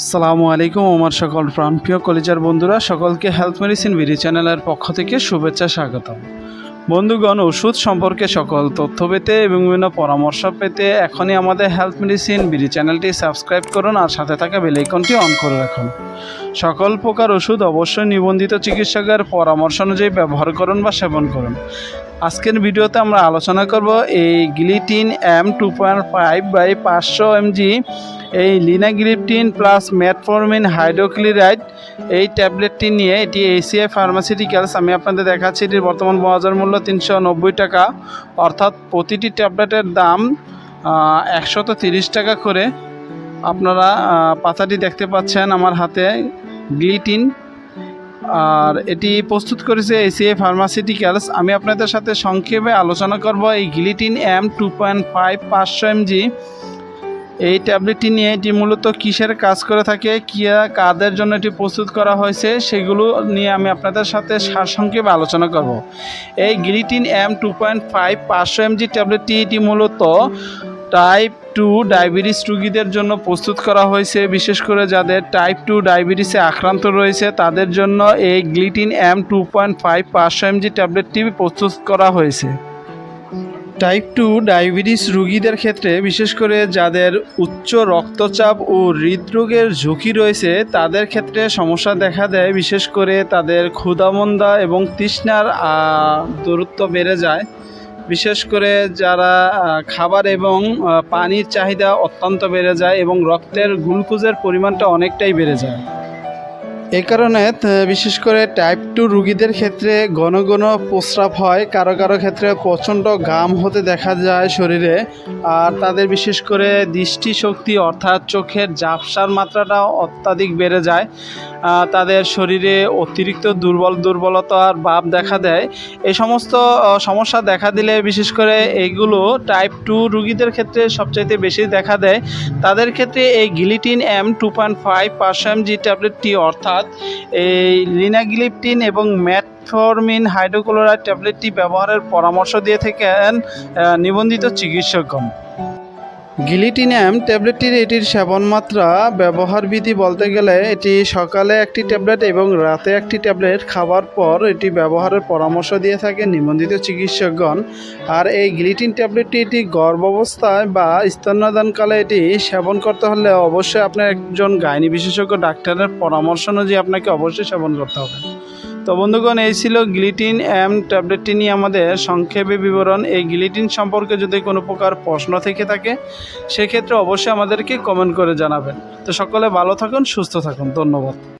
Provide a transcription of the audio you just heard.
সালামু আলাইকুম, আমার সকল প্রাণপ্রিয় কলেজের বন্ধুরা, সকলকে হেলথ মেডিসিন বিডি চ্যানেলের পক্ষ থেকে শুভেচ্ছা স্বাগতম। বন্ধুগণ, ওষুধ সম্পর্কে সকল তথ্য পেতে এবং বিভিন্ন পরামর্শ পেতে এখনই আমাদের হেলথ মেডিসিন বিডি চ্যানেলটি সাবস্ক্রাইব করুন আর সাথে থাকা বেলাইকনটি অন করে রাখুন। সকল প্রকার ওষুধ অবশ্যই নিবন্ধিত চিকিৎসকের পরামর্শ অনুযায়ী ব্যবহার করুন বা সেবন করুন। আজকের ভিডিওতে আমরা আলোচনা করব এই গিলিটিন M two point five by পাঁচশো এমজি, এই লিনাগ্রিপটিন প্লাস ম্যাটফর্মিন হাইড্রোক্লিরাইড, এই ট্যাবলেটটি নিয়ে এটি এসিআই ফার্মাসিউটিক্যালস, আমি আপনাদের দেখাচ্ছি এটির বর্তমান বাজার মূল্য তিনশো নব্বই টাকা, অর্থাৎ প্রতিটি ট্যাবলেটের দাম একশত তিরিশ টাকা করে। আপনারা পাতাটি দেখতে পাচ্ছেন আমার হাতে গ্লিটিন আর এটি প্রস্তুত করেছে এসিএ ফার্মাসিউটিক্যালস আমি আপনাদের সাথে সংক্ষেপে আলোচনা করব এই গিলিটিন এম টু পয়েন্ট ফাইভ পাঁচশো এমজি। এই ট্যাবলেটটি নিয়ে এটি মূলত কিসের কাজ করে থাকে কি কাদের জন্য এটি প্রস্তুত করা হয়েছে, সেগুলো নিয়ে আমি আপনাদের সাথে সারসংক্ষেপে আলোচনা করব। এই Glitin M two point five পাঁচশো এমজি ট্যাবলেটটি এটি মূলত টাইপ টু ডায়াবেটিস রুগীদের জন্য প্রস্তুত করা হয়েছে, বিশেষ করে যাদের টাইপ টু ডায়াবেটিসে আক্রান্ত রয়েছে, তাদের জন্য এই Glitin M two point five পাঁচশো এমজি ট্যাবলেটটি প্রস্তুত করা হয়েছে। টাইপ টু ডায়াবেটিস রোগীদের ক্ষেত্রে, বিশেষ করে যাদের উচ্চ রক্তচাপ ও হৃদরোগের ঝুঁকি রয়েছে, তাদের ক্ষেত্রে সমস্যা দেখা দেয়, বিশেষ করে তাদের ক্ষুধামন্দা এবং তৃষ্ণার দূরত্ব বেড়ে যায়। বিশেষ করে যারা খাবার এবং পানির চাহিদা অত্যন্ত বেড়ে যায় এবং রক্তের গ্লুকোজের পরিমাণটা অনেকটাই বেড়ে যায়। এই কারণে বিশেষ করে টাইপ টু রুগীদের ক্ষেত্রে ঘন ঘন প্রস্রাব হয়। কারও কারও ক্ষেত্রে প্রচণ্ড ঘাম হতে দেখা যায় শরীরে। আর তাদের বিশেষ করে দৃষ্টিশক্তি অর্থাৎ চোখের ঝাপসার মাত্রাটা অত্যাধিক বেড়ে যায়। তাদের শরীরে অতিরিক্ত দুর্বল দুর্বলতার ভাব দেখা দেয়। এই সমস্ত সমস্যা দেখা দিলে বিশেষ করে এইগুলো টাইপ টু রুগীদের ক্ষেত্রে সবচাইতে বেশি দেখা দেয়। তাদের ক্ষেত্রে এই গিলিটিন M two point five M G ট্যাবলেটটি অর্থাৎ এই লিনাগ্লিপটিন এবং ম্যাটফর্মিন হাইড্রোক্লোরাইড ট্যাবলেটটি ব্যবহারের পরামর্শ দিয়ে থাকেন নিবন্ধিত চিকিৎসকগণ। গিলিটিনাম ট্যাবলেটটির এটির সেবন মাত্রা ব্যবহার বিধি বলতে গেলে এটি সকালে একটি ট্যাবলেট এবং রাতে একটি ট্যাবলেট, খাবার পর এটি ব্যবহারের পরামর্শ দিয়ে থাকে নিবন্ধিত চিকিৎসকগণ। আর এই গিলিটিন ট্যাবলেটটি এটি গর্ভাবস্থায় বা স্তন্যদানকালে এটি সেবন করতে হলে অবশ্যই আপনার একজন গাইনি বিশেষজ্ঞ ডাক্তারের পরামর্শ অনুযায়ী আপনাকে অবশ্যই সেবন করতে হবে। তো বন্ধুগণ, এই ছিল গ্লিটিন এম ট্যাবলেটটি নিয়ে আমাদের সংক্ষেপে বিবরণ। এই গ্লিটিন সম্পর্কে যদি কোনো প্রকার প্রশ্ন থেকে থাকে, সেক্ষেত্রে অবশ্যই আমাদেরকে কমেন্ট করে জানাবেন। তো সকলে ভালো থাকুন, সুস্থ থাকুন। ধন্যবাদ।